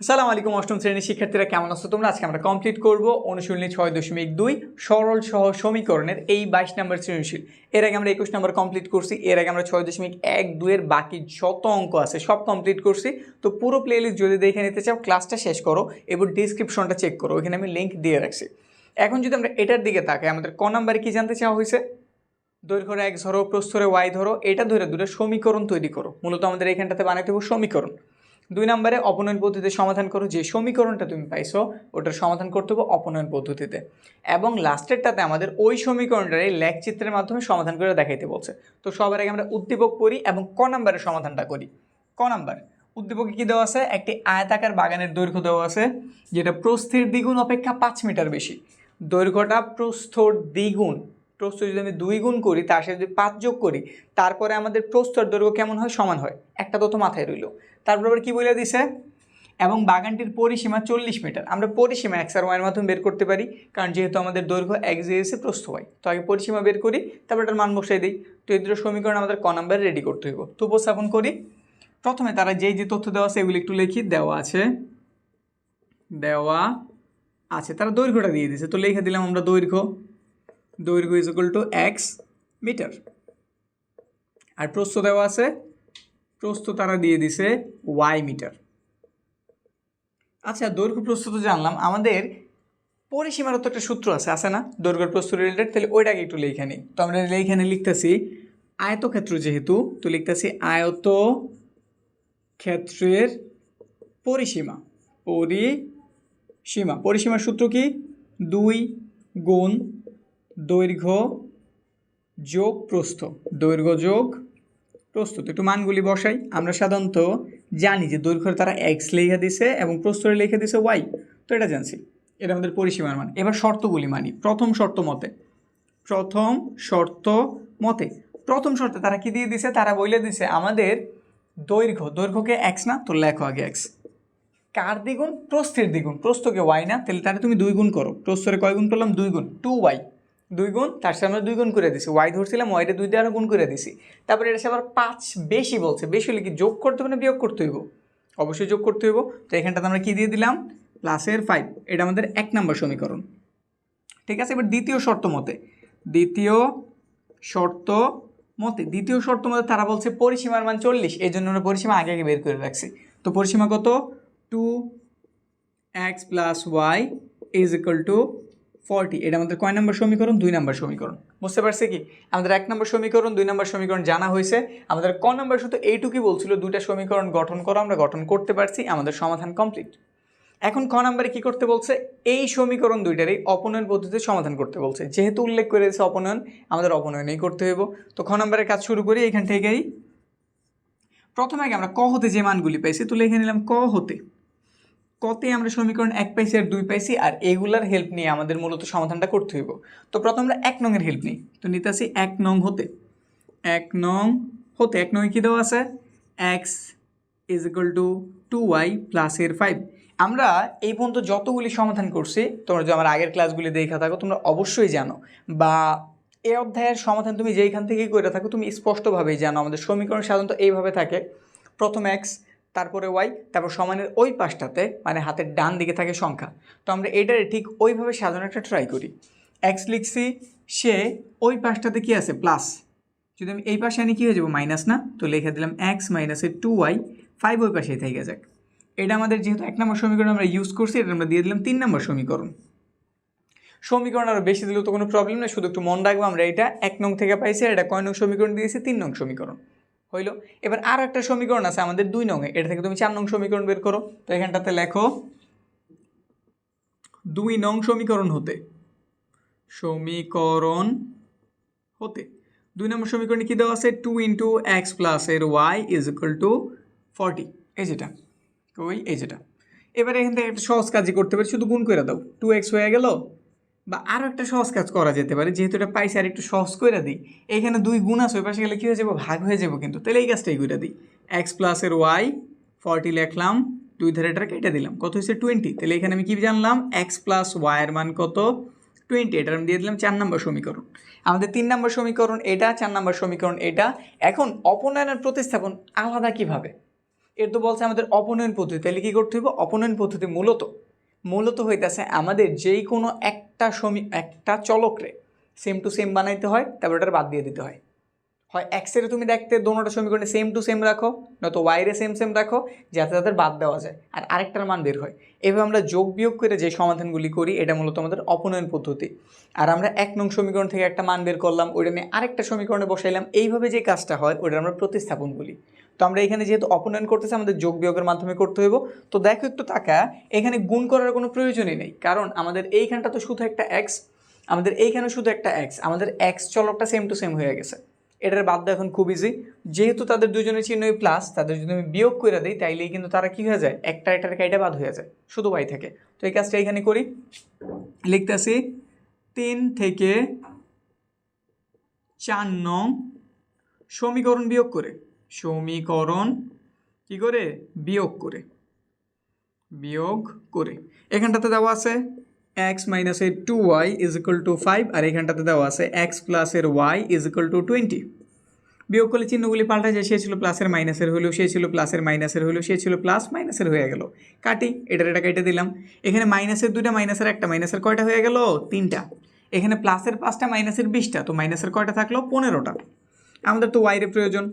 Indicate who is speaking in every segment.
Speaker 1: আসসালামু আলাইকুম অষ্টম শ্রেণির শিক্ষার্থীরা, কেমন আছো তোমরা? আজকে আমরা কমপ্লিট করব অনুশীলনী ছয় দশমিক দুই, সরল সহ সমীকরণের এই বাইশ নম্বর সৃজনশীল। এর আগে আমরা একুশ নম্বর কমপ্লিট করছি, এর আগে আমরা ছয় দশমিক এক দুইয়ের বাকি যত অঙ্ক আছে, সব কমপ্লিট করছি। তো পুরো প্লেলিস্ট যদি দেখে নিতে চাও ক্লাসটা শেষ করো এবার ডিসক্রিপশনটা চেক করো, ওইখানে আমি লিঙ্ক দিয়ে রাখছি। এখন যদি আমরা এটার দিকে তাকাই, আমাদের ক নাম্বারে কী জানতে চাওয়া হয়েছে? দৈর্ঘ্যরে এক ধরো প্রস্তরে ওয়াই ধরো, এটা ধরে দুটো সমীকরণ তৈরি করো। মূলত আমাদের এখানটাতে বানাইতে হবে সমীকরণ। দুই নম্বরে অপনয়ন পদ্ধতিতে সমাধান করো, যে সমীকরণটা তুমি পাইছো, ওটার সমাধান করতে হবে অপনয়ন পদ্ধতিতে। এবং লাস্টেরটাতে আমাদের ওই সমীকরণটার এই লেখ মাধ্যমে সমাধান করে দেখাইতে বলছে। তো সবার আগে আমরা উদ্দীপক পড়ি এবং ক নম্বরের সমাধানটা করি। ক নাম্বার, উদ্দীপকে কী দেওয়া আছে? একটি আয়তাকার বাগানের দৈর্ঘ্য দেওয়া আছে, যেটা প্রস্থের দ্বিগুণ অপেক্ষা পাঁচ মিটার বেশি। দৈর্ঘ্যটা প্রস্থর দ্বিগুণ প্রস্থ যদি আমি দুই গুণ করি, তার সাথে যদি পাঁচ যোগ করি, তারপরে আমাদের প্রস্তর দৈর্ঘ্য কেমন হয়? সমান হয়। একটা তো তো মাথায় রইল। তারপর আবার কী বলে দিছে? এবং বাগানটির পরিসীমা চল্লিশ মিটার। আমরা পরিসীমা এক্স আর ওয়াইয়ের মাধ্যমে বের করতে পারি, কারণ যেহেতু আমাদের দৈর্ঘ্য এক জিএসে প্রস্থ হয় তো আগে পরিসীমা বের করি, তারপর এটার মান বসাই দিই। তো এই দুটো সমীকরণ আমাদের ক নাম্বার রেডি করতে হইব। তো উপস্থাপন করি। প্রথমে তারা যেই যে তথ্য দেওয়া আছে, এগুলো একটু লিখি। দেওয়া আছে। দেওয়া আছে। তারা দৈর্ঘ্যটা দিয়ে দিয়েছে তো লিখে দিলাম আমরা দৈর্ঘ্য। দৈর্ঘ্য is equal to x metre আর প্রস্থ দেওয়া আছে, প্রস্থ তারা দিয়ে দিছে ওয়াই মিটার আচ্ছা দৈর্ঘ্য প্রস্থ তো জানলাম। আমাদের পরিসীমার তো একটা সূত্র আছে আছে না? দৈর্ঘ্য প্রস্থ রিলেটেড তাহলে ওইটাকে একটু লেখা তো আমরা এইখানে লিখতেছি আয়তক্ষেত্র যেহেতু, তো লিখতেছি আয়ত ক্ষেত্রের পরিসীমা। পরিসীমা। পরিসীমার সূত্র কি? দুই গুণ দৈর্ঘ্য যোগ প্রস্থ। দৈর্ঘ্য যোগ প্রস্থ। তো একটু মানগুলি বসাই। আমরা সাধারণত জানি যে দৈর্ঘ্য তারা এক্স লেখা দিছে এবং প্রস্থরে লিখে দিছে ওয়াই তো এটা জানছি। এটা আমাদের পরিসীমার মান। এবার শর্তগুলি মানি। প্রথম শর্ত মতে। প্রথম শর্ত মতে। প্রথম শর্তে তারা কি দিয়ে দিছে? তারা বলে দিছে আমাদের দৈর্ঘ্য। দৈর্ঘ্যকে এক্স না? তো লেখো আগে এক্স কার দ্বিগুণ? প্রস্থের দ্বিগুণ। প্রস্থকে ওয়াই না? তাহলে তাহলে তুমি দুই গুণ করো। প্রস্থরে কয় গুণ করলাম? দুই গুণ। টু ওয়াই দুই গুণ, তার আমরা দুই গুণ করে দিছি। ওয়াই ধরছিলাম ওয়াইটা দুই দিয়ে আরও গুণ করে দিছি। তারপরে এটা আবার পাঁচ বেশি বলছে। বেশি হলে কি যোগ করতে হবে না বিয়োগ করতে হইব? অবশ্যই যোগ করতে হইব। তো এখানটাতে আমরা কি দিয়ে দিলাম? প্লাসের ফাইভ এটা আমাদের এক নম্বর সমীকরণ। ঠিক আছে? এবার দ্বিতীয় শর্ত মতে। দ্বিতীয় শর্ত মতে। দ্বিতীয় শর্ত মতে তারা বলছে পরিসীমার মান চল্লিশ। এই জন্য আমরা পরিসীমা আগে আগে বের করে রাখছি। তো পরিসীমা কত? Two x plus y is equal to forty, এটা আমাদের কয় নম্বর সমীকরণ? দুই নম্বর সমীকরণ। বুঝতে পারছে কি? আমাদের এক নম্বর সমীকরণ, দুই নম্বর সমীকরণ জানা হয়েছে। আমাদের ক নম্বর শুধু এইটুকুই বলছিল, দুইটা সমীকরণ গঠন করো, আমরা গঠন করতে পারছি, আমাদের সমাধান কমপ্লিট এখন ক নম্বরে কি করতে বলছে? এই সমীকরণ দুইটারই অপনয়ন পদ্ধতিতে সমাধান করতে বলছে। যেহেতু উল্লেখ করে দিয়েছে অপনয়ন, আমাদের অপনয়নেই করতে হইব। তো খ নম্বরের কাজ শুরু করি, এখান থেকেই। প্রথমে আগে আমরা ক হতে যে মানগুলি পাইছি তো লিখে নিলাম ক হতে। কতে আমরা সমীকরণ এক পাইছি আর দুই পাইছি, আর এগুলার হেল্প নিয়ে আমাদের মূলত সমাধানটা করতে হইব। তো প্রথম আমরা এক নংয়ের হেল্প নিই। তো নিতে আসি এক নং হতে। এক নং হতে, এক নং কী দেওয়া আছে? X is equal to two y প্লাসের ফাইভ আমরা এই পর্যন্ত যতগুলি সমাধান করছি, তোমরা যদি আমার আগের ক্লাসগুলি দেখা থাকো, তোমরা অবশ্যই জানো। বা এ অধ্যায়ের সমাধান তুমি যেইখান থেকেই করে থাকো, তুমি স্পষ্টভাবেই জানো। আমাদের সমীকরণ সাধারণত এইভাবে থাকে। প্রথম এক্স তারপরে ওয়াই, তারপর সমানের ওই পাশটাতে মানে হাতের ডান দিকে থাকে সংখ্যা। তো আমরা এটারে ঠিক ওইভাবে সাজানো একটা ট্রাই করি। এক্স লিখছি, সে ওই পাশটাতে কি আছে? প্লাস যদি আমি এই পাশে আনি, কী হয়ে যাব? মাইনাস না? তো লিখে দিলাম এক্স মাইনাসের টু ওয়াই ফাইভ ওই পাশেই থেকে যাক। এটা আমাদের যেহেতু এক নম্বর সমীকরণ আমরা ইউজ করছি, এটা আমরা দিয়ে দিলাম তিন নম্বর সমীকরণ। সমীকরণ আরও বেশি দিলেও তো কোনো প্রবলেম নেই, শুধু একটু মন রাখব আমরা। এটা এক নং থেকে পাইছি এটা কয় নং সমীকরণ দিয়েছি? তিন নং সমীকরণ। হইল। এবার আর একটা সমীকরণ আছে আমাদের দুই নঙে এটা থেকে তুমি চার নং সমীকরণ বের করো। তো এখানটাতে লেখো, দুই নং সমীকরণ হতে সমীকরণ হতে। দুই নম্বর সমীকরণে কী দেওয়া আছে? টু ইন্টু এক্স প্লাস এর y is equal to forty এই যেটা, ওই এই যেটা। এবারে এখান থেকে একটা সহজ কাজই করতে পারি, শুধু গুণ করে দাও। টু এক্স হয়ে গেল বা আরও একটা সহজ কাজ করা যেতে পারে, যেহেতু এটা পাইছি আর একটু সহজ করে দিই। এখানে দুই গুণ আছে, ওই পাশে গেলে কী হয়ে যাব? ভাগ হয়ে যাব কিন্তু। তাহলে এই কাজটাই করে দিই। এক্স প্লাসের ওয়াই ফর্টি লেখলাম, দুই ধারে এটা কেটে দিলাম। কত হয়েছে? টোয়েন্টি তাহলে এখানে আমি কী জানলাম? এক্স প্লাস ওয়াইয়ের মান কত? টোয়েন্টি এটা আমি দিয়ে দিলাম চার নম্বর সমীকরণ। আমাদের তিন নম্বর সমীকরণ এটা, চার নম্বর সমীকরণ এটা। এখন অপনয়নের প্রতিস্থাপন আলাদা কীভাবে? এর তো বলছে আমাদের অপনয়ন পদ্ধতি। তাহলে কী করতে হবে অপনয়ন পদ্ধতি মূলত মূলত হইতেছে আমাদের যেই কোনো একটা সমী, একটা চলকরে সেম টু সেম বানাইতে হয়, তারপর ওটার বাদ দিয়ে দিতে হয়। হয় এক্সের তুমি দেখতে দোনোটা সমীকরণে সেম টু সেম রাখো, নয়তো ওয়াইরে সেম সেম রাখো, যাতে তাদের বাদ দেওয়া যায়। আর আরেকটার মান বের হয়। এভাবে আমরা যোগ বিয়োগ করে যে সমাধানগুলি করি, এটা মূলত আমাদের অপনয়ন পদ্ধতি। আর আমরা এক নং সমীকরণ থেকে একটা মান বের করলাম, ওইটা নিয়ে আরেকটা সমীকরণে বসাইলাম, এইভাবে যে কাজটা হয় ওটা আমরা প্রতিস্থাপন বলি। তো আমরা এখানে যেহেতু অপনয়ন করতেছি, আমাদের যোগ বিয়োগের মাধ্যমে করতে হইব, তো দেখো একটু টাকা এখানে গুণ করার কোনো প্রয়োজনই নেই। কারণ আমাদের এইখানটা তো শুধু একটা এক্স আমাদের এইখানে শুধু একটা এক্স আমাদের এক্স চলকটা সেম টু সেম হয়ে গেছে। এটার দেওয়া এখন খুব ইজি যেহেতু তাদের দুজনের চিহ্নই প্লাস তাদের যদি আমি বিয়োগ করে দিই, তাইলেই কিন্তু তারা কি হয়ে যায়? একটা এটার কাইটা বাদ হয়ে যায়, শুধু ওয়াই থাকে। তো এই কাজটা এখানে করি। লিখতেছি তিন থেকে চার নং সমীকরণ বিয়োগ করে। সমীকরণ কি করে? বিয়োগ করে। বিয়োগ করে। এখানটাতে দেওয়া আছে এক্স মাইনাসের two y is equal to five আর এখানটাতে দেওয়া আছে এক্স প্লাসের y is equal to twenty বিয়োগ করলে চিহ্নগুলি পাল্টা যায়, সে ছিল প্লাসের মাইনাসের হলেও সে ছিল প্লাসের মাইনাসের হলেও সে ছিল প্লাস মাইনাসের হয়ে গেল। কাটি, এটার এটা কেটে দিলাম। এখানে মাইনাসের দুইটা মাইনাসের একটা মাইনাসের কয়টা হয়ে গেল? তিনটা। এখানে প্লাসের পাঁচটা মাইনাসের বিশটা, তো মাইনাসের কয়টা থাকল? পনেরোটা। আমাদের তো ওয়াইরে প্রয়োজন।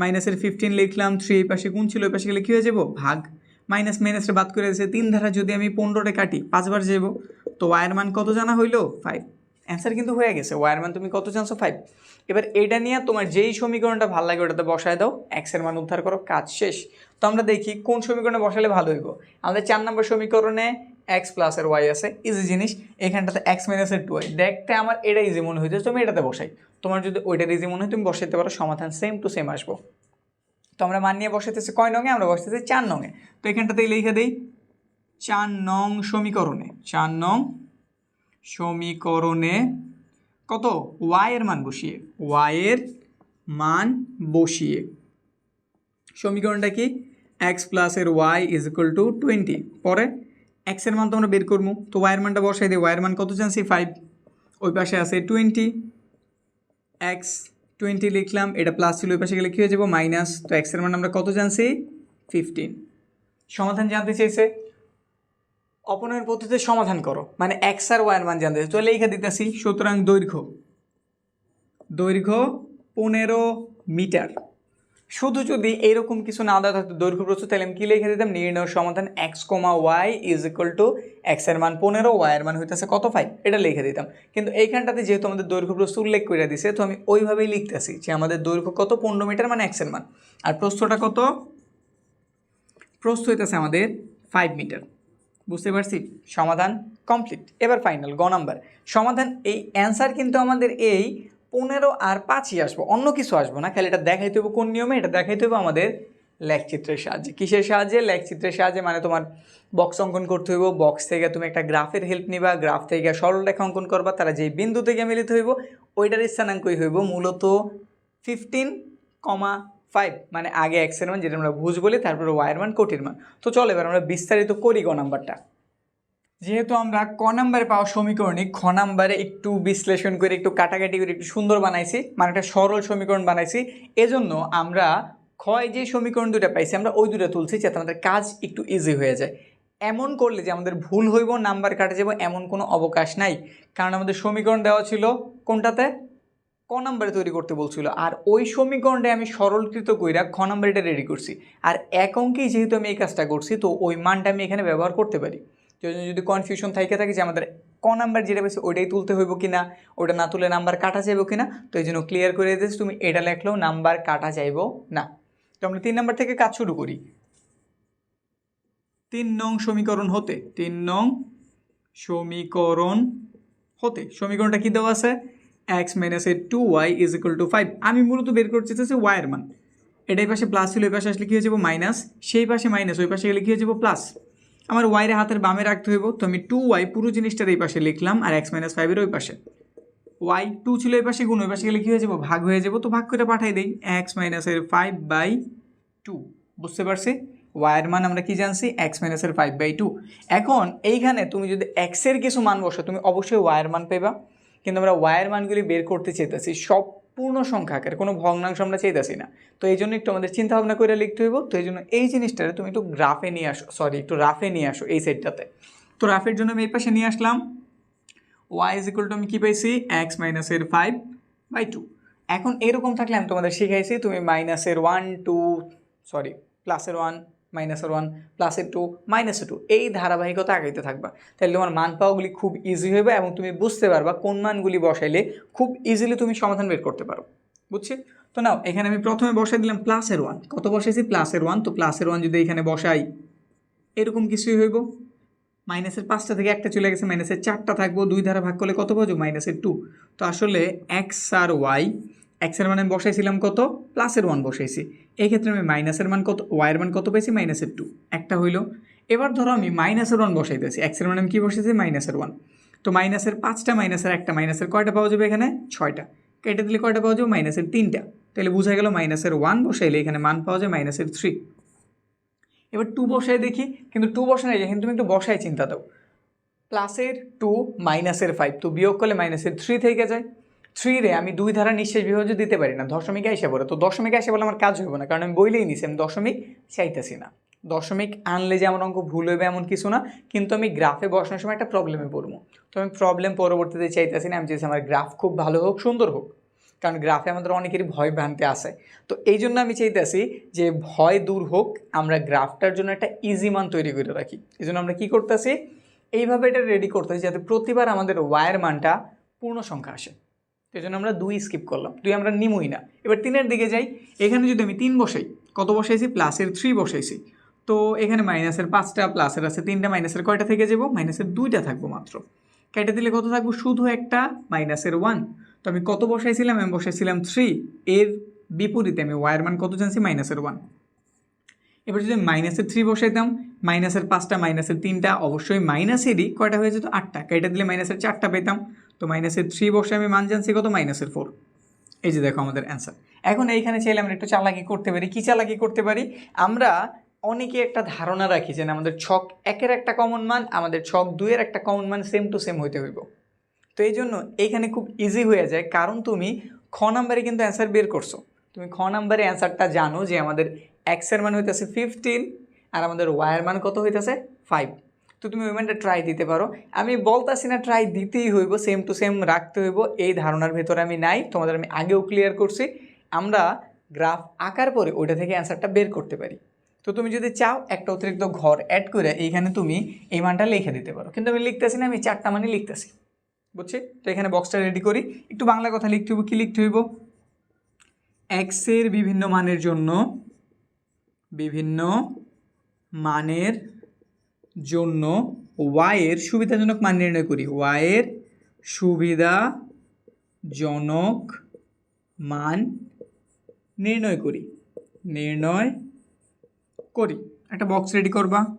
Speaker 1: মাইনাসের ফিফটিন লিখলাম থ্রি এই পাশে গুণ ছিল ওই পাশে গেলে কী হয়ে যাব? ভাগ। মাইনাস মাইনাসে বাদ করে দিয়েছে। তিন ধারা যদি আমি পনেরোটা কাটি, পাঁচবার যাব তো ওয়াইয়ের মান কত জানা হইল? ফাইভ অ্যান্সার কিন্তু হয়ে গেছে। ওয়াইয়ের মান তুমি কত জানছো? ফাইভ এবার এটা নিয়ে তোমার যেই সমীকরণটা ভালো লাগে ওটাতে বসায় দাও। এক্সের মান উদ্ধার করো, কাজ শেষ। তো আমরা দেখি কোন সমীকরণে বসালে ভালো হইব। আমাদের চার নম্বর সমীকরণে এক্স প্লাসের ওয়াই আছে ইজি জিনিস। এখানটাতে এক্স মাইনাসের টু ওয়াই দেখতে আমার এটা ইজি মনে হইতেছে তুমি এটাতে বসাই। তোমার যদি ওইটার ইজি মনে হয়, তুমি বসাইতে পারো। সমাধান সেম টু সেম আসব। তো আমরা মান নিয়ে বসাইতেছি কয় নঙে আমরা বসাইতেছি চার নঙে তো এখানটাতেই লিখে দিই, চার নং সমীকরণে, চার নং সমীকরণে কত? ওয়াইয়ের মান বসিয়ে ওয়াইয়ের মান বসিয়ে। সমীকরণটা কি? এক্স প্লাসের y is equal to twenty পরে এক্সের মান তো আমরা বের করব। তো ওয়াইয়ের মানটা বসাই দিই ওয়াইয়ের মান কত জানছি ফাইভ ওই পাশে আছে টোয়েন্টি এক্স টোয়েন্টি লিখলাম, এটা প্লাস ছিল, ওই পাশে গেলে কী হয়ে যাব? মাইনাস তো এক্সের মান আমরা কত জানছি? ফিফটিন সমাধান জানতে চাইছে? অপনয়ের পদ্ধতিতে সমাধান করো মানে এক্স আর ওয়াইয়ের মান জানতে চাইছে। তো লিখে দিতেছি, সুতরাং দৈর্ঘ্য। দৈর্ঘ্য পনেরো মিটার। শুধু যদি এরকম কিছু না দেওয়া থাকতো, দৈর্ঘ্য প্রস্তুত তাহলে আমি কী লিখে দিতাম? নির্ণয় সমাধান x comma y is equal to এক্সের মান পনেরো ওয়াই এর মান হইতেছে কত? ফাইভ এটা লিখে দিতাম। কিন্তু এইখানটাতে যেহেতু আমাদের দৈর্ঘ্য প্রস্তুত উল্লেখ করে দিছে, তো আমি ওইভাবেই লিখতেছি যে আমাদের দৈর্ঘ্য কত? পনেরো মিটার মানে এক্সের মান। আর প্রস্থটা কত? প্রস্থ হইতেছে আমাদের ফাইভ মিটার। বুঝতে পারছি? সমাধান কমপ্লিট এবার ফাইনাল গ নাম্বার সমাধান, এই অ্যান্সার কিন্তু আমাদের এই পনেরো আর পাঁচই আসব। অন্য কিছু আসব না, খালি এটা দেখাইতে হবে কোন নিয়মে, এটা দেখাইতে হবে আমাদের লেখচিত্রের সাহায্যে। কিসের সাহায্যে? লেখচিত্রের সাহায্যে মানে তোমার বক্স অঙ্কন করতে হইব বক্স থেকে তুমি একটা গ্রাফের হেল্প নিবা গ্রাফ থেকে সরলরেখা অঙ্কন করবা, তারা যেই বিন্দু থেকে মিলিত হইব, ওইটার স্থানাঙ্কই হইব মূলত ফিফটিন কমা ফাইভ মানে আগে এক্সের মান, যেটা আমরা ভুজ বলি, তারপরে ওয়াইয়ের মান, কোটির মান। তো চলো এবার আমরা বিস্তারিত করি গ নাম্বারটা। যেহেতু আমরা ক নাম্বারে পাওয়া সমীকরণে খ নাম্বারে একটু বিশ্লেষণ করে, একটু কাটাকাটি করে, একটু সুন্দর বানাইছি মানে একটা সরল সমীকরণ বানাইছি, এজন্য আমরা ক্ষয় যে সমীকরণ দুটা পাইছি, আমরা ওই দুটো তুলছি যাতে আমাদের কাজ একটু ইজি হয়ে যায়। এমন করলে যে আমাদের ভুল হইব, নাম্বার কাটে যাব, এমন কোনো অবকাশ নাই। কারণ আমাদের সমীকরণ দেওয়া ছিল কোনটাতে? ক নাম্বারে তৈরি করতে বলছিল। আর ওই সমীকরণটা আমি সরলকৃত কইরা খ নাম্বার এটা রেডি করছি। আর এক অঙ্কেই যেহেতু আমি এই কাজটা করছি, তো ওই মানটা আমি এখানে ব্যবহার করতে পারি। যদি কনফিউশন থাকে থাকে যে আমাদের ক নাম্বার যেটা পেয়েছে ওইটাই তুলতে হইব কি না ওটা না তুলে নাম্বার কাটা যাইব কি না তো এই জন্য ক্লিয়ার করে দিয়েছি, তুমি এটা লেখলেও নাম্বার কাটা যাইব না। তো আমরা তিন নাম্বার থেকে কাজ শুরু করি। তিন নং সমীকরণ হতে, তিন নং সমীকরণ হতে, সমীকরণটা কী দেওয়া আছে? X minus A two y is equal to five আমি মূলত বের করতে চাইছি ওয়াইয়ের মান। এটাই পাশে প্লাস ছিল ওই পাশে আসলে কী হয়ে যাব মাইনাস সেই পাশে মাইনাস ওই পাশে গেলে কী হয়ে যাব প্লাস আমার ওয়াইয়ের হাতের বামে রাখতে হইব। তো আমি টু ওয়াই পুরো জিনিসটার এই পাশে লিখলাম আর এক্স মাইনাস ফাইভের ওই পাশে। ওয়াই টু ছিল এই পাশে, গুণ ওই পাশে গেলে কী হয়ে যাব? ভাগ হয়ে যাব। তো ভাগ করে পাঠাই দিই। এক্স মাইনাসের ফাইভ বাই টু বুঝতে পারছি? ওয়াইয়ের মান আমরা কি জানছি? এক্স মাইনাসের ফাইভ বাই টু এখন এইখানে তুমি যদি এক্সের কিছু মান বসো, তুমি অবশ্যই ওয়াইয়ের মান পেবা কিন্তু আমরা ওয়াইয়ের মানগুলি বের করতে চেতেছি সব পূর্ণ সংখ্যা আকারে, কোনো ভগ্নাংশ আমরা চাইতেছি না। তো এই জন্য একটু আমাদের চিন্তা ভাবনা করে লিখতে হইব। তো এই জন্য এই জিনিসটারে তুমি একটু গ্রাফে নিয়ে আসো সরি একটু রাফে নিয়ে আসো এই সাইডটাতে। তো রাফের জন্য আমি এই পাশে নিয়ে আসলাম। ওয়াই ইজ ইকুয়াল টু আমি কী পাইছি? এক্স মাইনাসের ফাইভ বাই টু এখন এরকম থাকলে আমি তোমাদের শিখাইছি, তুমি মাইনাসের ওয়ান টু সরি প্লাসের ওয়ান মাইনাসের ওয়ান প্লাসের টু মাইনাসের টু এই ধারাবাহিকতা আগাইতে থাকবা। তাহলে তোমার মান পাওয়াগুলি খুব ইজি হবে এবং তুমি বুঝতে পারবা কোন মানগুলি বসাইলে খুব ইজিলি তুমি সমাধান বের করতে পারো। বুঝছি? তো নাও, এখানে আমি প্রথমে বসাই দিলাম প্লাসের ওয়ান কত বসাইছি প্লাসের ওয়ান তো প্লাসের ওয়ান যদি এখানে বসাই, এরকম কিছুই হইব। মাইনাসের পাঁচটা থেকে একটা চলে গেছে মাইনাসের চারটা থাকব। দুই ধারা ভাগ করলে কত পাবো মাইনাসের টু তো আসলে এক্স আর ওয়াই এক্সের মানে বসাইছিলাম কত? প্লাসের ওয়ান বসাইছি। এই ক্ষেত্রে আমি মাইনাসের মান কত ওয়াইয়ের মান কত পাইছি মাইনাসের টু একটা হইল, এবার ধরো আমি মাইনাসের ওয়ান বসাইতেছি। এক্সের মানে আমি কী বসাইছি মাইনাসের ওয়ান তো মাইনাসের পাঁচটা মাইনাসের একটা মাইনাসের কয়টা পাওয়া যাবে এখানে? ছয়টা। কেটে দিলে কয়টা পাওয়া যাবে? মাইনাসের তিনটা। তাহলে বোঝা গেল মাইনাসের ওয়ান বসাইলে এখানে মান পাওয়া যায় মাইনাসের থ্রি এবার টু বসাই দেখি, কিন্তু টু বসানো যায় কিন্তু তুমি একটু বসাই চিন্তা দাও। প্লাসের টু মাইনাসের ফাইভ তো বিয়োগ করলে মাইনাসের থ্রি থেকে যায়। থ্রি রে আমি দুই ধারা নিঃশেষ বিভাজ্য দিতে পারি না, দশমিকে এসে পড়ে। তো দশমিকে এসে বলে আমার কাজ হইব না, কারণ আমি বইলেই নিছি, আমি দশমিক চাইতেছি না। দশমিক আনলে যে আমার অঙ্ক ভুল হইবে এমন কিছু না, কিন্তু আমি গ্রাফে বসানোর সময় একটা প্রবলেমে পড়ব। তো আমি প্রবলেম পরবর্তীতে চাইতেছি না, আমি চাইছি আমার গ্রাফ খুব ভালো হোক, সুন্দর হোক, কারণ গ্রাফে আমাদের অনেকেরই ভয় ভ্রান্তি আসে তো এই জন্য আমি চাইতেছি যে ভয় দূর হোক, আমরা গ্রাফটার জন্য একটা ইজি মান তৈরি করে রাখি। এই জন্য আমরা কী করতেছি, এইভাবে এটা রেডি করতেছি যাতে প্রতিবার আমাদের ওয়ার মানটা পূর্ণ সংখ্যা আসে। সেই জন্য আমরা দুই স্কিপ করলাম। দুই আমরা নিমই না। এবার তিনের দিকে যাই। এখানে যদি আমি তিন বসাই, কত বসাইছি? প্লাসের থ্রি বসাইছি। তো এখানে মাইনাসের পাঁচটা, প্লাসের আছে তিনটা, মাইনাসের কয়টা থেকে যাব? মাইনাসের দুইটা থাকব মাত্র। কেটে দিলে কত থাকব? শুধু একটা, মাইনাসের ওয়ান তো আমি কত বসাইছিলাম? আমি বসাইছিলাম থ্রি এর বিপরীতে আমি ওয়ার মান কত জানছি? মাইনাসের ওয়ান এবার যদি মাইনাসের থ্রি বসাইতাম, মাইনাসের পাঁচটা, মাইনাসের তিনটা, অবশ্যই মাইনাসেরই কয়টা হয়ে যেত? আটটা। কেটে দিলে মাইনাসের চারটা পেতাম। তো মাইনাসের থ্রি বসে আমি মান জানছি কত? মাইনাসের ফোর এই যে দেখো আমাদের অ্যান্সার এখন এইখানে চাইলে আমরা একটু চালাকি করতে পারি। কী চালাকি করতে পারি? আমরা অনেকে একটা ধারণা রাখি যে আমাদের ছক একের একটা কমন মান, আমাদের ছক দুইয়ের একটা কমন মান সেম টু সেম হইতে হইব। তো এই জন্য এইখানে খুব ইজি হয়ে যায়। কারণ তুমি খ নাম্বারে কিন্তু অ্যান্সার বের করছ। তুমি খ নাম্বারে অ্যান্সারটা জানো যে আমাদের এক্সের মান হইতেছে ফিফটিন আর আমাদের ওয়াইয়ের মান কত হইতেছে? ফাইভ তো তুমি ওই ট্রাই দিতে পারো। আমি বলতাছি না ট্রাই দিতেই হইব সেম টু সেম রাখতে হইব। এই ধারণার ভেতরে আমি নাই, তোমাদের আমি আগেও ক্লিয়ার করছি। আমরা গ্রাফ আঁকার পরে ওইটা থেকে অ্যান্সারটা বের করতে পারি। তো তুমি যদি চাও একটা অতিরিক্ত ঘর অ্যাড করে এইখানে তুমি এই মানটা লিখে দিতে পারো। কিন্তু আমি লিখতেছি না, আমি চারটা মানে লিখতেছি। বুঝছি? তো এখানে বক্সটা রেডি করি। একটু বাংলা কথা লিখতে হইব, কী লিখতে হইব? এক্সের বিভিন্ন মানের জন্য বিভিন্ন মানের জন্য ওয়াইয়ের সুবিধাজনক মান নির্ণয় করি। ওয়াইয়ের সুবিধাজনক মান নির্ণয় করি। নির্ণয় করি। একটা বক্স রেডি করবা।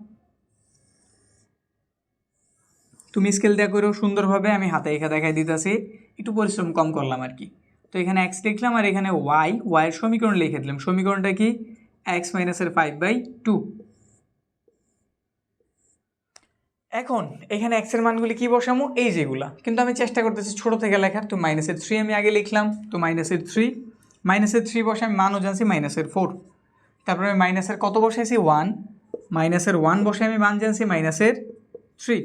Speaker 1: তুমি স্কেল দেওয়া করেও সুন্দরভাবে আমি হাতে এখা দেখাই দিতেছি। একটু পরিশ্রম কম করলাম আর কি। তো এখানে এক্স লিখলাম আর এখানে ওয়াই ওয়াইয়ের সমীকরণ লিখে দিলাম। সমীকরণটা কি? এক্স মাইনাসের ফাইভ বাই টু এখন এখানে এক্সের মানগুলি কি বসামো? এই যেগুলা। কিন্তু আমি চেষ্টা করতেছি ছোট থেকে লেখার। তো মাইনাসের থ্রি আমি আগে লিখলাম। তো মাইনাসের থ্রি মাইনাসের থ্রি বসে আমি মানও জানছি মাইনাসের ফোর তারপরে আমি মাইনাসের কত বসাইছি? ওয়ান মাইনাসের ওয়ান বসে আমি মান জানছি মাইনাসের থ্রি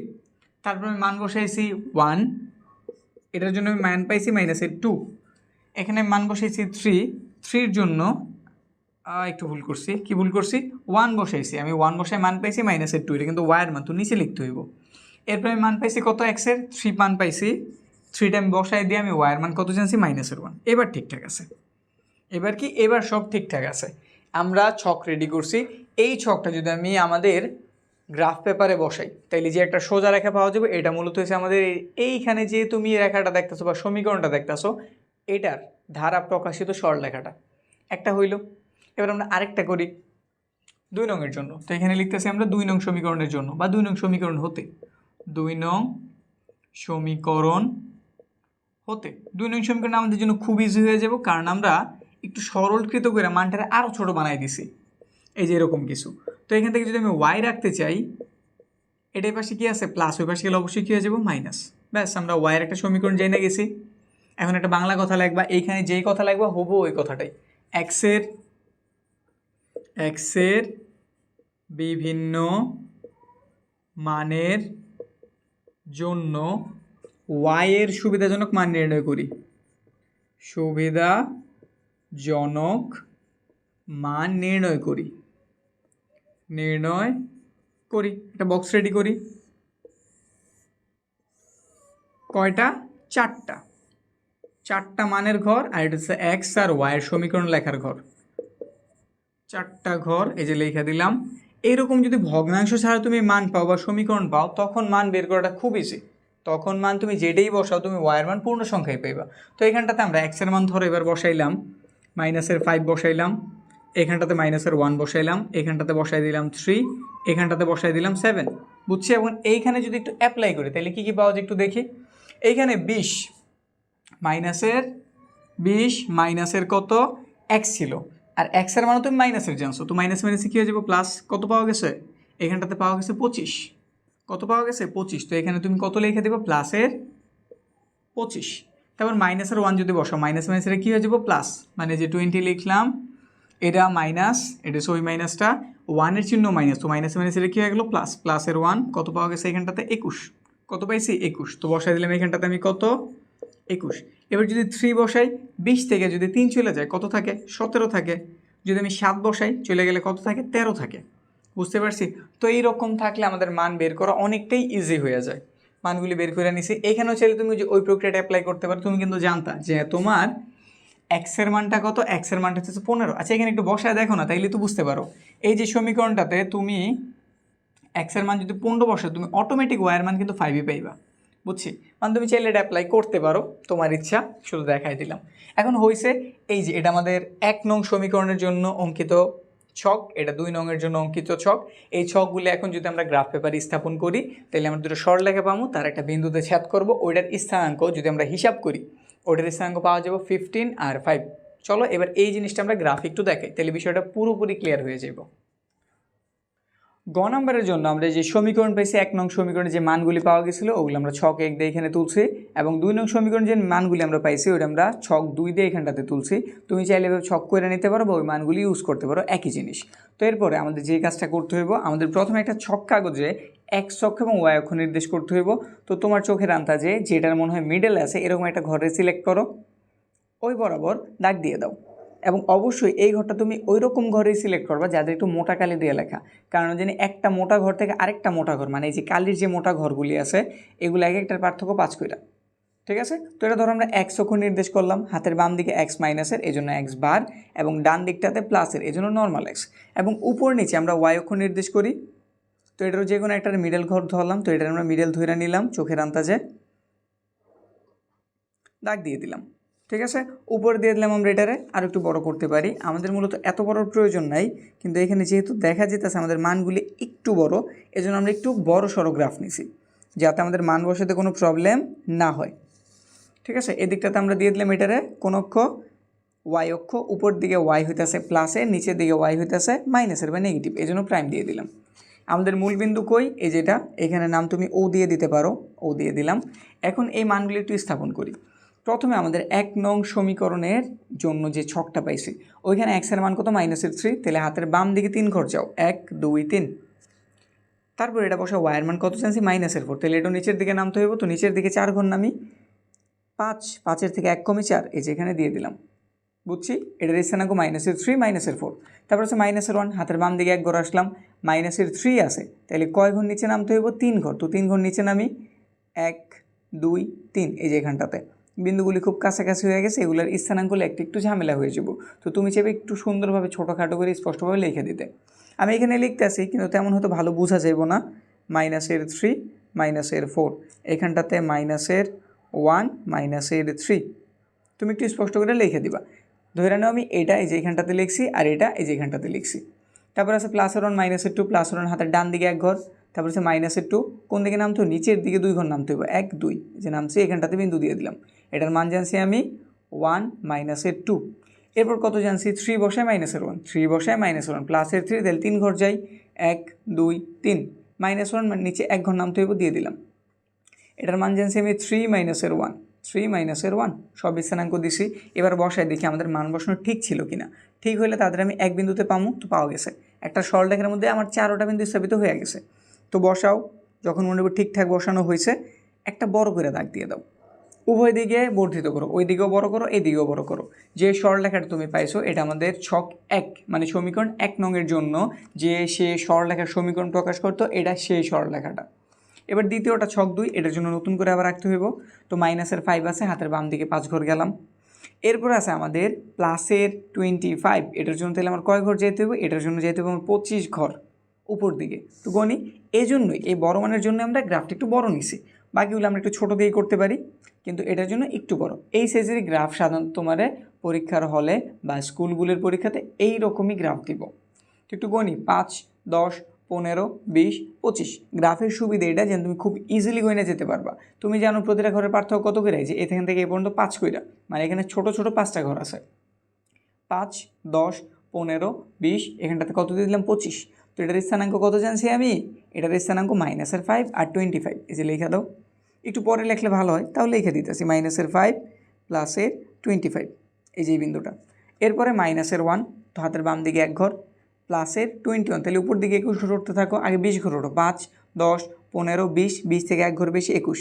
Speaker 1: তারপরে আমি মান বসাইছি ওয়ান এটার জন্য আমি মান পাইছি মাইনাসের টু এখানে মান বসাইছি থ্রি থ্রির জন্য একটু ভুল করছি। কি ভুল করছি? ওয়ান বসাইছি। আমি ওয়ান বসাই মান পাইছি মাইনাসের টু এটা কিন্তু ওয়ার মান, তো নিচে লিখতে হইব। এরপরে আমি মান পাইছি কত? এক্সের থ্রি মান পাইছি। থ্রিটা টাইম বসাই দিয়ে আমি ওয়ার মান কত জানছি? মাইনাসের ওয়ান এবার ঠিকঠাক আছে। এবার কি? এবার সব ঠিকঠাক আছে। আমরা ছক রেডি করছি। এই ছকটা যদি আমি আমাদের গ্রাফ পেপারে বসাই, তাইলে যে একটা সোজা রেখা পাওয়া যাবে, এটা মূলত হচ্ছে আমাদের এইখানে যে তুমি রেখাটা দেখতেছো বা সমীকরণটা দেখতেছো, এটার ধারা প্রকাশিত সরলরেখাটা। একটা হইল এবার আমরা আরেকটা করি। দুই নংয়ের জন্য। তো এখানে লিখতেছি আমরা দুই নং সমীকরণের জন্য বা দুই নং সমীকরণ হতে। দুই নং সমীকরণ হতে। দুই নং সমীকরণ আমাদের জন্য খুব ইজি হয়ে যাব কারণ আমরা একটু সরলকৃত করে মানটারে আরও ছোট বানাই দিছি। এই যে এরকম কিছু। তো এখান থেকে যদি আমি ওয়াই রাখতে চাই, এটার পাশে কী আছে? প্লাস ওই পাশে গেলে অবশ্যই কী হয়ে যাব? মাইনাস ব্যাস, আমরা ওয়াইয়ের একটা সমীকরণ জেনে গেছি। এখন একটা বাংলা কথা লিখবা এইখানে যেই কথা লিখবা হব ওই কথাটাই। এক্সের এক্সের বিভিন্ন মানের জন্য ওয়াই এর সুবিধাজনক মান নির্ণয় করি। সুবিধাজনক মান নির্ণয় করি। নির্ণয় করি। একটা বক্স রেডি করি। কয়টা? চারটা। চারটা মানের ঘর আর এটা হচ্ছে এক্স আর ওয়াইয়ের সমীকরণ লেখার ঘর। চারটা ঘর, এই যে লেখা দিলাম। এরকম যদি ভগ্নাংশ ছাড়া তুমি মান পাও বা সমীকরণ পাও, তখন মান বের করাটা খুব ইজি তখন মান তুমি যেটাই বসাও, তুমি ওয়াইয়ের মান পূর্ণ সংখ্যায় পাইবা। তো এখানটাতে আমরা এক্সের মান ধরো এবার বসাইলাম। মাইনাসের ফাইভ বসাইলাম। এখানটাতে মাইনাসের ওয়ান বসাইলাম। এখানটাতে বসাই দিলাম থ্রি এখানটাতে বসাই দিলাম সেভেন বুঝছি? এবং এইখানে যদি একটু অ্যাপ্লাই করি, তাহলে কী কী পাওয়া যায় একটু দেখি? এইখানে বিশ। মাইনাসের বিশ মাইনাসের কত? এক্স ছিল। আর এক্সের মানে তুমি মাইনাসের জানছো তো মাইনাস মাইনাসে কী হয়ে যাব? প্লাস কত পাওয়া গেছে? এখানটাতে পাওয়া গেছে পঁচিশ। কত পাওয়া গেছে? পঁচিশ। তো এখানে তুমি কত লিখে দেবো? প্লাসের পঁচিশ। তারপর মাইনাসের ওয়ান যদি বসাও মাইনাস মাইনাসের কী হয়ে যাব? প্লাস মানে যে টোয়েন্টি লিখলাম, এটা মাইনাস এটা সই মাইনাসটা ওয়ানের চিহ্ন মাইনাস তো মাইনাস মাইনাসের কী হয়ে গেলো? প্লাস প্লাসের ওয়ান কত পাওয়া গেছে এখানটাতে? একুশ। কত পাইছি? একুশ। তো বসাই দিলাম এখানটাতে আমি কত? একুশ। এবার যদি থ্রি বসাই, বিশ থেকে যদি তিন চলে যায়, কত থাকে? সতেরো থাকে। যদি আমি সাত বসাই, চলে গেলে কত থাকে? তেরো থাকে। বুঝতে পারছি? তো এই রকম থাকলে আমাদের মান বের করা অনেকটাই ইজি হয়ে যায়। মানগুলি বের করে নিছি। এখানেও চাইলে তুমি যে ওই প্রক্রিয়াটা অ্যাপ্লাই করতে পারো, তুমি কিন্তু জানতা যে তোমার এক্সের মানটা কত? এক্সের মানটা হচ্ছে পনেরো। আচ্ছা এখানে একটু বসায় দেখো না, তাইলে তো বুঝতে পারো। এই যে সমীকরণটাতে তুমি এক্সের মান যদি পনেরো বসে তুমি অটোমেটিক ওয়ার মান কিন্তু ফাইভই পাইবা। বুঝছি? মানে তুমি চাইলে এটা অ্যাপ্লাই করতে পারো, তোমার ইচ্ছা, শুধু দেখাই দিলাম। এখন হয়েছে এই যে, এটা আমাদের এক নং সমীকরণের জন্য অঙ্কিত ছক, এটা দুই নংয়ের জন্য অঙ্কিত ছক। এই ছকগুলো এখন যদি আমরা গ্রাফ পেপারে স্থাপন করি, তাহলে আমরা দুটো সরলেখা পাবো, তার একটা বিন্দুতে ছেদ করব, ওইটার স্থানাঙ্ক যদি আমরা হিসাব করি, ওইটার স্থানাঙ্ক পাওয়া যাবে ফিফটিন আর ফাইভ চলো, এবার এই জিনিসটা আমরা গ্রাফ একটু দেখাই, তাহলে বিষয়টা পুরোপুরি ক্লিয়ার হয়ে যাব গ নম্বরের জন্য আমরা যে সমীকরণ পাইছি এক নং সমীকরণে যে মানগুলি পাওয়া গেছিল, ওগুলো আমরা ছক এক দিয়ে এখানে তুলছি এবং দুই নং সমীকরণ যে মানগুলি আমরা পাইছি ওটা আমরা ছক দুই দিয়ে এখানটাতে তুলছি। তুমি চাইলে এভাবে ছক করে নিতে পারো বা ওই মানগুলি ইউজ করতে পারো, একই জিনিস। তো এরপরে আমাদের যে কাজটা করতে হইব, আমাদের প্রথমে একটা ছক কাগজে এক অক্ষ এবং ওয়াই অক্ষ নির্দেশ করতে হইব। তো তোমার চোখের আন্তাজে যেটার মনে হয় মিডেল আছে, এরকম একটা ঘরে সিলেক্ট করো, ওই বরাবর দাগ দিয়ে দাও। এবং অবশ্যই এই ঘরটা তুমি ওই রকম ঘরেই সিলেক্ট করবা যাদের একটু মোটা কালি দিয়ে লেখা। কারণ জানি একটা মোটা ঘর থেকে আরেকটা মোটা ঘর মানে এই যে কালির যে মোটা ঘরগুলি আছে, এগুলো এক একটার পার্থক্য পাঁচ কইরা। ঠিক আছে? তো এটা ধরো আমরা এক্স অক্ষ নির্দেশ করলাম, হাতের বাম দিকে এক্স মাইনাসের এই জন্য এক্স বার এবং ডান দিকটাতে প্লাসের এই জন্য নর্মাল এক্স এবং উপর নিচে আমরা ওয়াই অক্ষ নির্দেশ করি। তো এটারও যে কোনো একটা মিডল ঘর ধরলাম, তো এটার আমরা মিডল ধরে নিলাম, চোখের আন্তাজে দাগ দিয়ে দিলাম। ঠিক আছে? উপরে দিয়ে দিলাম আমরা এটারে, আর একটু বড় করতে পারি। আমাদের মূলত এত বড়র প্রয়োজন নাই, কিন্তু এখানে যেহেতু দেখা যেতেছে আমাদের মানগুলি একটু বড়, এজন্য আমরা একটু বড় সড়ো গ্রাফ নিছি, যাতে আমাদের মান বসাতে কোনো প্রবলেম না হয়। ঠিক আছে? এদিকটাতে আমরা দিয়ে দিলাম এটারে, কোন অক্ষ? ওয়াই অক্ষ। উপর দিকে ওয়াই হইতেছে প্লাসে নিচের দিকে ওয়াই হইতেছে মাইনাসের বা নেগেটিভ এই জন্য প্রাইম দিয়ে দিলাম। আমাদের মূল বিন্দু কই? এই যেটা, এখানে নাম তুমি ও দিয়ে দিতে পারো ও দিয়ে দিলাম। এখন এই মানগুলি একটু স্থাপন করি। প্রথমে আমাদের এক নং সমীকরণের জন্য যে ছকটা পাইছি, ওইখানে এক্সের মান কত? মাইনাসের থ্রি তাহলে হাতের বাম দিকে তিন ঘর যাও, এক, দুই, তিন। তারপর এটা বসা ওয়ার মান কত চান্সি মাইনাসের ফোর তাহলে এটা নিচের দিকে নামতে হইব, তো নিচের দিকে চার ঘর নামি, পাঁচ, পাঁচের থেকে এক কমে চার, এই যে এখানে দিয়ে দিলাম। বুঝছি? এটা এটার স্থানাঙ্ক মাইনাসের থ্রি মাইনাসের ফোর তারপর আছে মাইনাসের ওয়ান হাতের বাম দিকে এক ঘর আসলাম মাইনাসের থ্রি আছে, তাহলে কয় ঘর নিচে নামতে হইব? তিন ঘর। তো তিন ঘর নিচে নামি, এক, দুই, তিন, এই যে এখানটাতে। বিন্দুগুলি খুব কাছাকাছি হয়ে গেছে, এগুলোর স্থানাঙ্কগুলো একটু একটু ঝামেলা হয়ে যাব। তো তুমি চাইবে একটু সুন্দরভাবে ছোটোখাটো করে স্পষ্টভাবে লিখে দিতে। আমি এখানে লিখতে আসি কিন্তু তেমন হয়তো ভালো বোঝা যাব না। মাইনাসের থ্রি, মাইনাসের ফোর। এখানটাতে মাইনাসের ওয়ান, মাইনাসের থ্রি। তুমি একটু স্পষ্ট করে লিখে দিবা। ধরে নাও আমি এটা এই যে এখানটাতে লিখছি, আর এটা এই যে এখানটাতে লিখছি। তারপর আছে প্লাস ওয়ান মাইনাসের টু প্লাস ওয়ান হাতের ডান দিকে এক ঘর। তারপর আছে মাইনাসের টু কোন দিকে নামতো নিচের দিকে দুই ঘর নামতে হবে। এক, দুই। যে নামছি, এখানটাতে বিন্দু দিয়ে দিলাম। এটার মান জানছি আমি ওয়ান মাইনাসের টু এরপর কত জানছি? থ্রি বসায় মাইনাসের ওয়ান থ্রি বসায় মাইনাস ওয়ান প্লাসের থ্রি তাহলে তিন ঘর যাই এক, দুই, তিন। মাইনাস ওয়ান মানে নিচে এক ঘর নামতে হইব, দিয়ে দিলাম। এটার মান জানছি আমি থ্রি মাইনাসের ওয়ান থ্রি মাইনাসের ওয়ান সব স্থানাঙ্ক দিছি। এবার বসায় দেখি আমাদের মান বসানো ঠিক ছিল কিনা। ঠিক হলে তাদের আমি এক বিন্দুতে পামু, তো পাওয়া গেছে। একটা সরলরেখার মধ্যে আমার চারোটা বিন্দু স্থাপিত হয়ে গেছে। তো বসাও, যখন মনে করো ঠিকঠাক বসানো হয়েছে একটা বড় করে দাগ দিয়ে দাও। উভয় দিকে বর্ধিত করো। ওই দিকেও বড় করো, এই দিকেও বড় করো। যে সরলরেখাটা তুমি পাইছো, এটা আমাদের ছক এক মানে সমীকরণ এক নংয়ের জন্য যে সে সরলরেখার সমীকরণ প্রকাশ করতো, এটা সেই সরলরেখাটা এবার দ্বিতীয়টা ছক দুই, এটার জন্য নতুন করে আবার রাখতে হইব। তো মাইনাসের ফাইভ আছে, হাতের বাম দিকে পাঁচ ঘর গেলাম। এরপর আছে আমাদের প্লাসের টোয়েন্টি ফাইভ এটার জন্য তাহলে আমার কয় ঘর যেতে হবে এটার জন্য যেতে হবে আমার পঁচিশ ঘর উপর দিকে। তো গণি এই জন্যই এই বড় মানের জন্য আমরা গ্রাফটা একটু বড় নিছি। বাকিগুলো আমরা একটু ছোটো দিয়ে করতে পারি। কিন্তু এটার জন্য একটু বড়। এই সাইজের গ্রাফ সাধারণত তোমার পরীক্ষার হলে বা স্কুলগুলির পরীক্ষাতে এই রকমই গ্রাফ দিব। একটু গণি পাঁচ, দশ, পনেরো, বিশ, পঁচিশ। গ্রাফের সুবিধা এটা যেন তুমি খুব ইজিলি গইনে যেতে পারবা। তুমি জানো প্রতিটা ঘরের পার্থক্য কত করে? যে এখান থেকে এই পর্যন্ত পাঁচ কইরা। মানে এখানে ছোট ছোট পাঁচটা ঘর আছে। পাঁচ, দশ, পনেরো, বিশ, এখানটাতে কত দিয়ে দিলাম? পঁচিশ। তো এটার স্থানাঙ্ক কত জানছি আমি? এটার স্থানাঙ্ক মাইনাসের ফাইভ আর টোয়েন্টি ফাইভ এই যে লেখা দাও। একটু পরে লেখলে ভালো হয়, তাও লিখে দিতেছি, মাইনাসের ফাইভ প্লাসের টোয়েন্টি ফাইভ এই যে বিন্দুটা। এরপরে মাইনাসের ওয়ান তো হাতের বাম দিকে এক ঘর প্লাসের টোয়েন্টি ওয়ান তাহলে উপর দিকে একুশ ঘর উঠতে থাকো, আগে বিশ ঘর ওঠো, পাঁচ, দশ, পনেরো, বিশ বিশ থেকে এক ঘর বেশি, একুশ,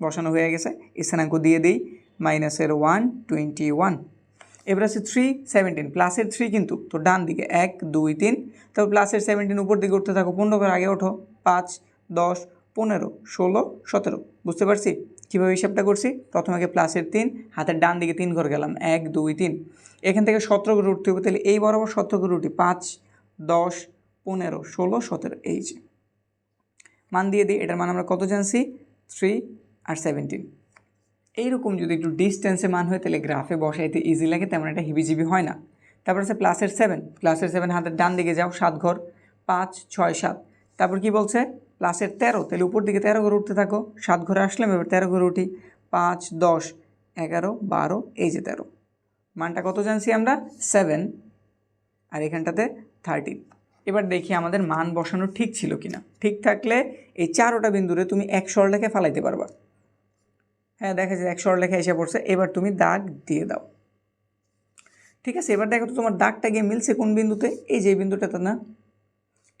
Speaker 1: বসানো হয়ে গেছে, স্থানাঙ্ক দিয়ে দিই, মাইনাসের ওয়ান টোয়েন্টি ওয়ান এবার আছে থ্রি সেভেন্টিন প্লাসের থ্রি কিন্তু, তো ডান দিকে এক, দুই, তিন, তারপর প্লাসের সেভেন্টিন উপর দিকে উঠতে থাকো, পনেরো ঘর আগে ওঠো, পাঁচ, দশ পনেরো, ষোলো, সতেরো। বুঝতে পারছি? কীভাবে হিসাবটা করছি? প্রথমে আগে প্লাসের তিন, হাতের ডান দিকে তিন ঘর গেলাম, এক, দুই, তিন। এখান থেকে সতেরো করে উঠতে হবে, তাহলে এই বরাবর সতেরো করে উঠি, পাঁচ, দশ, পনেরো, ষোলো, সতেরো, এই যে। মান দিয়ে দিই, এটার মান আমরা কত জানছি? থ্রি আর সেভেন্টিন। এইরকম যদি একটু ডিস্টেন্সে মান হয়, তাহলে গ্রাফে বসাইতে ইজি লাগে, তেমন একটা হিবিজিবি হয় না। তারপর আছে প্লাসের সেভেন প্লাসের সেভেন হাতের ডান দিকে যাও, সাত ঘর, পাঁচ, ছয়, সাত। তারপর কি বলছে? প্লাসের তেরো, তাহলে উপর দিকে তেরো ঘর উঠতে থাকো। সাত ঘরে আসলাম, এবার তেরো ঘরে উঠি। পাঁচ, দশ, এগারো, বারো, এই যে তেরো। মানটা কত জানছি আমরা? সেভেন। আর এখানটাতে থার্টিন। এবার দেখি আমাদের মান বসানো ঠিক ছিল কিনা। ঠিক থাকলে এই চারোটা বিন্দুরে তুমি এক সরলেখে ফালাইতে পারবা। হ্যাঁ দেখা যায় এক সরলেখা এসে পড়ছে। এবার তুমি দাগ দিয়ে দাও। ঠিক আছে, এবার দেখো তো তোমার দাগটা গিয়ে মিলছে কোন বিন্দুতে? এই যে বিন্দুটাতে না?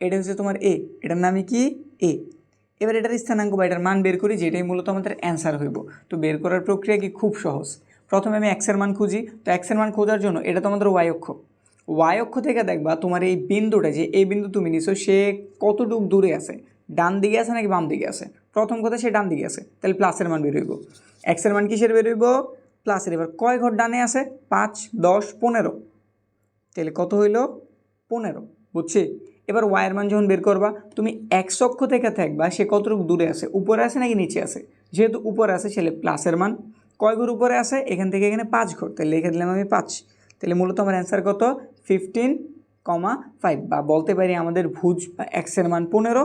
Speaker 1: এটা হচ্ছে তোমার এ এটার নামই কি? এ এবার এটার স্থানাঙ্ক বা এটার মান বের করি, যেটাই মূলত আমাদের অ্যান্সার হইব। তো বের করার প্রক্রিয়া কি? খুব সহজ। প্রথমে আমি এক্সের মান খুঁজি। তো এক্সের মান খোঁজার জন্য এটা তোমাদের ওয়াই অক্ষ। ওয়াই অক্ষ থেকে দেখবা তোমার এই বিন্দুটা, যে এই বিন্দু তুমি নিছো, সে কতটুক দূরে আছে? ডান দিকে আছে নাকি বাম দিকে আছে? প্রথম কথা সে ডান দিকে আছে। তাহলে প্লাসের মান বের হইব। এক্সের মান কিসের বের হইব? প্লাসের এবার কয় ঘর ডানে আছে? পাঁচ, দশ, পনেরো। তাহলে কত হইল? পনেরো। বুঝছি? এবার ওয়াইয়ের মান যখন বের করবা, তুমি এক অক্ষ থেকে থাকবা, সে কতটুকু দূরে আছে? উপরে আছে নাকি নিচে আছে? যেহেতু উপরে আছে, সেলে প্লাসের মান। কয় ঘর উপরে আছে? এখান থেকে এখানে পাঁচ ঘর। তাহলে লিখে দিলাম আমি পাঁচ। তাহলে মূলত আমার অ্যান্সার কত? ফিফটিন কমা ফাইভ বা বলতে পারি আমাদের ভুজ বা এক্সের মান পনেরো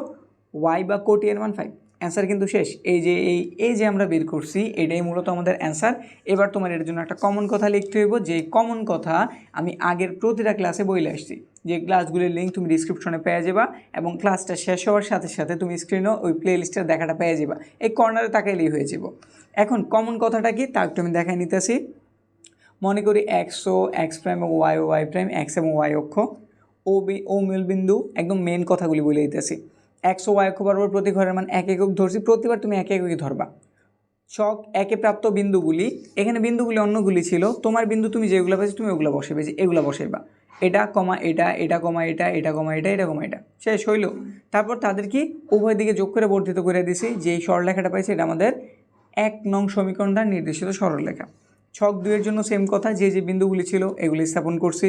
Speaker 1: ওয়াই বা কোটি এর মান ফাইভ অ্যান্সার কিন্তু শেষ। এই যে, এই এই যে আমরা বের করছি, এটাই মূলত আমাদের অ্যান্সার এবার তোমার এর জন্য একটা কমন কথা লিখতে হইব, যে কমন কথা আমি আগের প্রতিটা ক্লাসে বইলে আসছি। যে ক্লাসগুলির লিঙ্ক তুমি ডিসক্রিপশনে পেয়ে যাবা এবং ক্লাসটা শেষ হওয়ার সাথে সাথে তুমি স্ক্রিনও ওই প্লে লিস্টের দেখাটা পেয়ে যাবা। এই কর্নারে তাকাইলেই হয়ে যাব। এখন কমন কথাটা কি? তা একটু আমি দেখাই নিতেছি। মনে করি এক্স ও এক্স প্রাইম এবং ওয়াই ওয়াই প্রাইম এক্স এবং ওয়াই অক্ষ। ও বি ও মিল বিন্দু একদম মেন কথাগুলি বলে দিতেছি। এক্স ও ওয়াই অক্ষ বরাবর প্রতি ঘরের মান এক একক ধরছি, প্রতিবার তুমি এক একই ধরবা। ছক একে প্রাপ্ত বিন্দুগুলি, এখানে বিন্দুগুলি অন্যগুলি ছিল, তোমার বিন্দু তুমি যেগুলো পাইছো তুমি ওগুলো বসাবে যে এগুলো বসাইবা। এটা, কমা, এটা এটা, কমা, এটা এটা, কমা, এটা এটা, কমা, এটা। শেষ হইল। তারপর তাদের কি? উভয় দিকে যোগ করে বর্ধিত করে দিছি যে এই সরলরেখাটা পাইছে এটা আমাদের এক নং সমীকরণ দ্বারা নির্দেশিত সরলরেখা। ছক দুইয়ের জন্য সেম কথা, যে যে বিন্দুগুলি ছিল এগুলি স্থাপন করছি।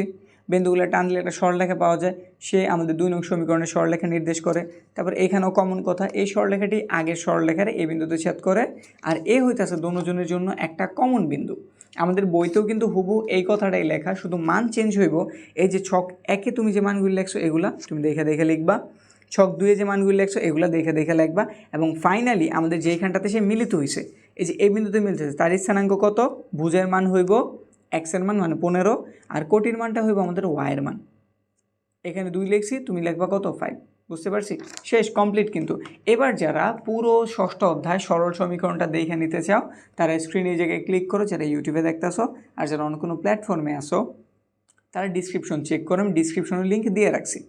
Speaker 1: বিন্দুগুলো টানলে একটা সরলরেখা পাওয়া যায়। সে আমাদের দুই নং সমীকরণের সরলরেখা নির্দেশ করে। তারপর এখানেও কমন কথা, এই সরলরেখাটি আগের সরলরেখার এই বিন্দুতে ছেদ করে। আর এ হইতেছে দোনোজনের জন্য একটা কমন বিন্দু। আমাদের বইতেও কিন্তু হুবু এই কথাটাই লেখা, শুধু মান চেঞ্জ হইব। এই যে ছক একে তুমি যে মানগুলি লেখছো, এগুলা তুমি দেখে দেখে লিখবা। ছক দুয়ে যে মানগুলি লেখছো, এগুলো দেখে দেখে লিখবা। এবং ফাইনালি আমাদের যেইখানটাতে সে মিলিত হয়েছে এই যে এই বিন্দুতে মিলতেছে তার স্থানাঙ্ক কত? ভুজের মান হইব। এক্সের মান মানে পনেরো, আর কোটির মানটা হইব আমাদের ওয়াইয়ের মান। এখানে দুই লিখছি, তুমি লিখবা কত? ফাইভ বুঝতে পারছি? শেষ কমপ্লিট কিন্তু। এবার যারা পুরো ষষ্ঠ অধ্যায় সরল সমীকরণটা দেখে নিতে চাও, তারা স্ক্রিনে জায়গায় ক্লিক করো, যারা ইউটিউবে দেখতেছো, আর যারা অন্য কোনো প্ল্যাটফর্মে আসো তারা ডিসক্রিপশন চেক করো, আমি ডিসক্রিপশনের লিঙ্ক দিয়ে রাখছি।